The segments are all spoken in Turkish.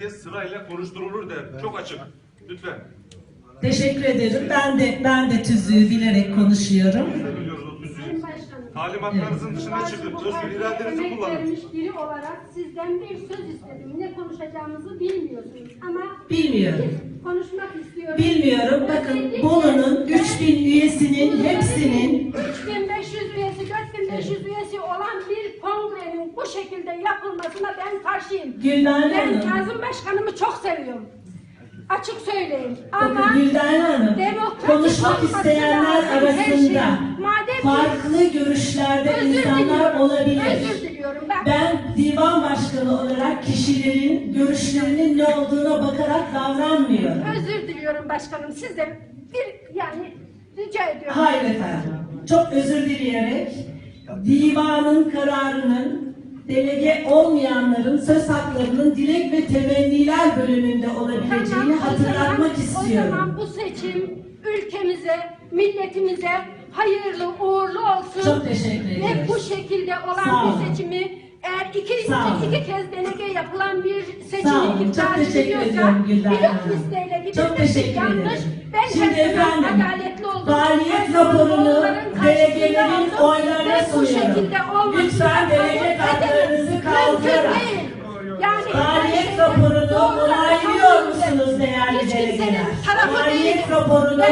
herkes sırayla konuşturulur der. Çok açık. Lütfen. Teşekkür ederim. Ben de ben de tüzüğü bilerek konuşuyorum. Biz de biliyoruz o tüzüğü. Talimatlarınızın dışına çıkın. Özgür iradenizi Emek kullanın. vermiş biri olarak sizden bir söz istedim. Ne konuşacağımızı bilmiyorsunuz ama Bilmiyorum. konuşmak istiyorum. Bilmiyorum. Bakın Bolu'nun 3000 üyesinin hepsinin 3500 üyesi, 4500 üyesi olan bir kongrenin bu şekilde yapılmasına ben karşıyım. Gülden Ben Hanım. Kazım Başkanımı çok seviyorum. Açık söyleyeyim. Bakın Ama Gülden Hanım, konuşmak isteyenler arasında şey. Farklı görüşlerde Özür insanlar olabilir. Özür diliyorum. Ben, Ben divan başkanı olarak kişilerin görüşlerinin ne olduğuna bakarak davranmıyorum. özür diliyorum başkanım. Siz de bir yani rica ediyorum. Hayır efendim. Çok özür dileyerek divanın kararının delege olmayanların söz haklarının dilek ve temenniler bölümünde olabileceğini hatırlatmak zaman- O istiyorum. zaman bu seçim ülkemize, milletimize hayırlı uğurlu olsun. Çok teşekkür Ve ediyoruz. bu şekilde olan bir seçimi eğer iki, iki kez denege yapılan bir seçimi iptal Çok teşekkür ediliyorsa Hanım. listeyle Çok teşekkür yanlış. ederim. Ben Şimdi kimsenin tarafı değilim. raporunu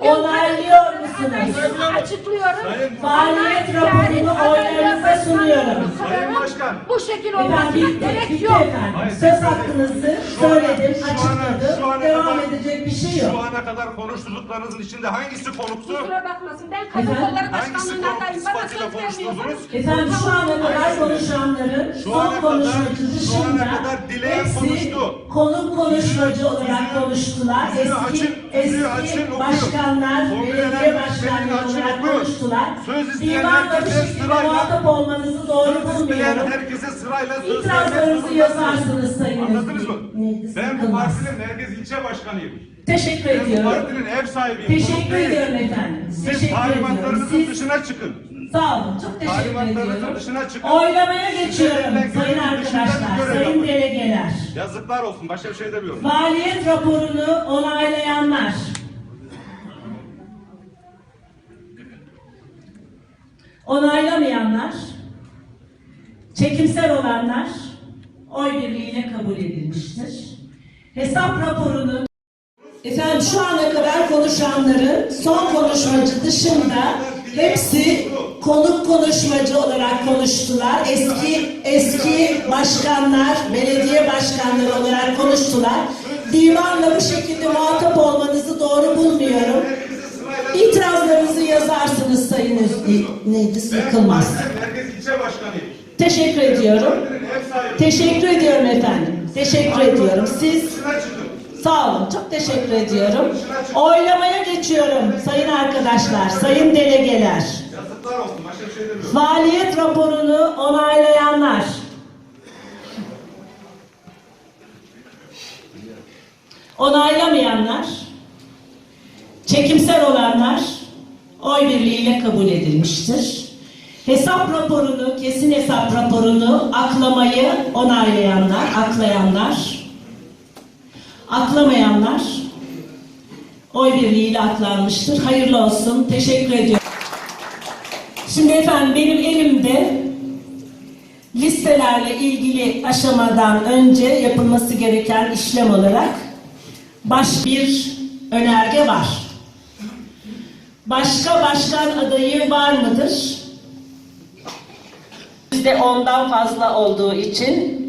onaylıyor musunuz? açıklıyorum. Ama raporunu oylarınıza sunuyorum. Sayın Başkan. Bu şekil Efendim olmasına bitti, gerek bitti yok. efendim. Söz hakkınızı Şu söyledim, şu ana- açıkladım. şu Devam kadar- edecek bir şey Şu yok. ana kadar konuştuklarınızın içinde hangisi konuktu? Kusura bakmasın. Ben kadın Efendim? kolları Hangisi başkanlığında konuk adayım. Bana sıfatıyla söz konuştunuz? vermiyorsunuz. Efendim şu ana kadar konuşanların Şu son ana kadar- konuşmacı şu dışında ana kadar dileyen hepsi konuştu. konuk konuşmacı olarak konuştular. Eski açın, eski açın, başkanlar, belediye başkanları olarak konuştular. Söz şekilde sırayla- muhatap olmanızı doğru bulmuyorum. herkese sırayla söz İtirazlarınızı yazarsınız Sayın Anladınız mı? Ben bu partinin merkez ilçe başkanıyım. Teşekkür Ben bu ediyorum. partinin ev sahibiyim. Teşekkür değilim. ediyorum efendim. Siz Teşekkür ediyorum. talimatlarınızın Siz dışına çıkın. Sağ olun. Çok teşekkür Talimatlarınızın ediyorum. dışına çıkın. Oylamaya geçiyorum sayın görevin dışında bir arkadaşlar, görev sayın yapın. delegeler. Yazıklar olsun. Başka bir şey demiyorum. Faaliyet raporunu onaylayanlar. Onaylamayanlar. Çekimsel olanlar oy birliğiyle kabul edilmiştir. Hesap raporunu Efendim şu ana kadar konuşanların son konuşmacı dışında hepsi konuk konuşmacı olarak konuştular. Eski eski başkanlar, belediye başkanları olarak konuştular. Divanla bu şekilde muhatap olmanızı doğru bulmuyorum. İtirazlarınızı yazarsınız Sayın Özgür. Neydi? Başkanıyım. Teşekkür ediyorum. Teşekkür ediyorum efendim. Teşekkür ediyorum. Siz. Sağ olun. Çok teşekkür ediyorum. Oylamaya geçiyorum sayın arkadaşlar, sayın delegeler. Faaliyet raporunu onaylayanlar. Onaylamayanlar. Çekimsel olanlar oy birliğiyle kabul edilmiştir. Hesap raporunu, kesin hesap raporunu aklamayı onaylayanlar, aklayanlar. Aklamayanlar oy birliğiyle aklanmıştır. Hayırlı olsun. Teşekkür ediyorum. Şimdi efendim benim elimde listelerle ilgili aşamadan önce yapılması gereken işlem olarak baş bir önerge var. Başka başkan adayı var mıdır? Bizde ondan fazla olduğu için